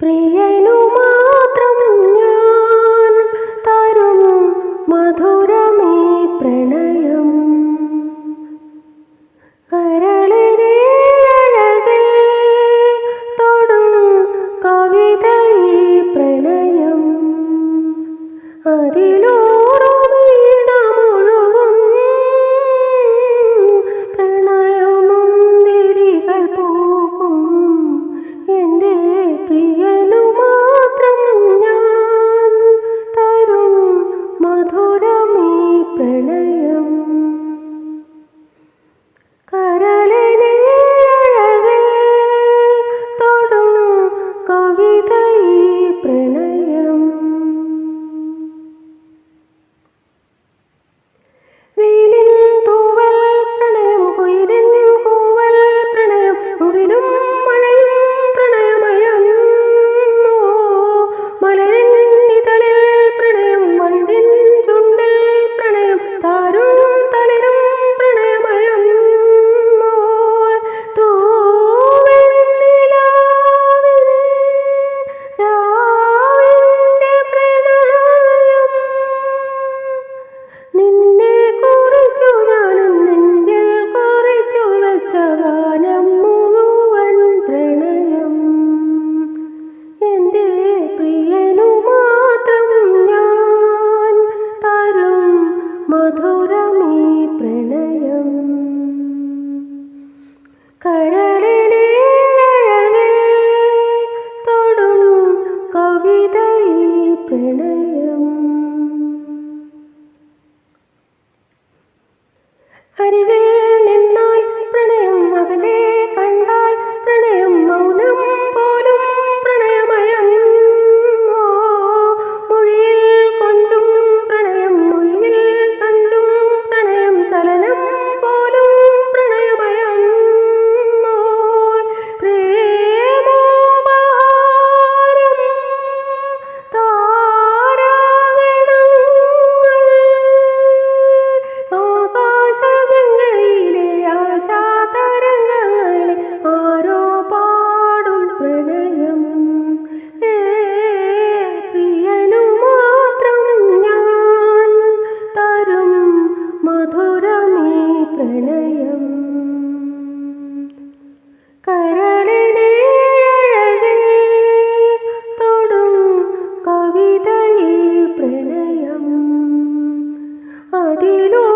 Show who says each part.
Speaker 1: പ്രിയനു മാത്രം ഞാൻ തരും മധുരമേ പ്രണയം. കരളിലെ തൊടും കവിതയെ പ്രണയം. അതിലോ thank you. കരളിലെ തൊടുന്നു കവിത പ്രണയം. അരികെ দিলো